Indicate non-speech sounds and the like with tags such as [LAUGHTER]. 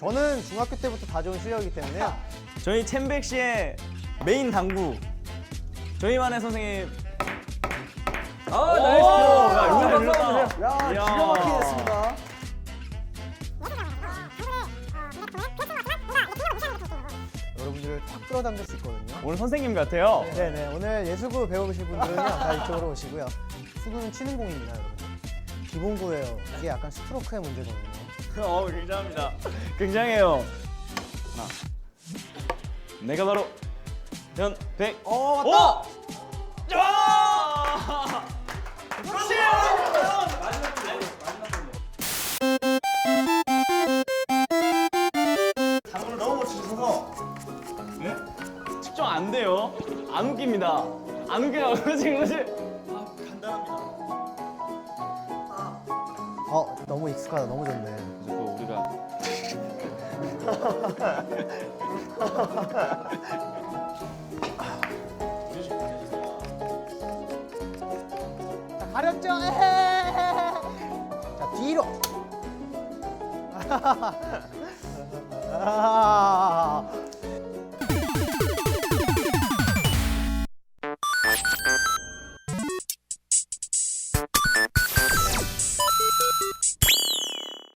저는 중학교 때부터 다 좋은 실력이기 때문에요. 저희 챔백 씨의 메인 당구 저희만의 선생님 아 나이스 야 이거 잘 눌렀다 야. 기가 막히게 됐습니다. 여러분들을 탁 끌어당길 수 있거든요. 오늘 선생님 같아요 네네, 오늘 예수구 배우실 분들은요, 다 [LAUGHS] 이쪽으로 오시고요. 수구는 치는 공입니다, 여러분. 기본구예요. 이게 약간 스트로크의 문제거든요. 어 굉장합니다 굉장해요 하나 내가 바로 현백 어, 오! 야! 그렇지! 너무 치셔서 네? 측정 안 돼요. 안 웃깁니다. 안 웃겨요. 그렇지, 그렇지. 어, 너무 익숙하다. 너무 좋네. 또 우리가 자, 가렸죠? 에헤헤헤. 자, 뒤로. 아, [LAUGHS]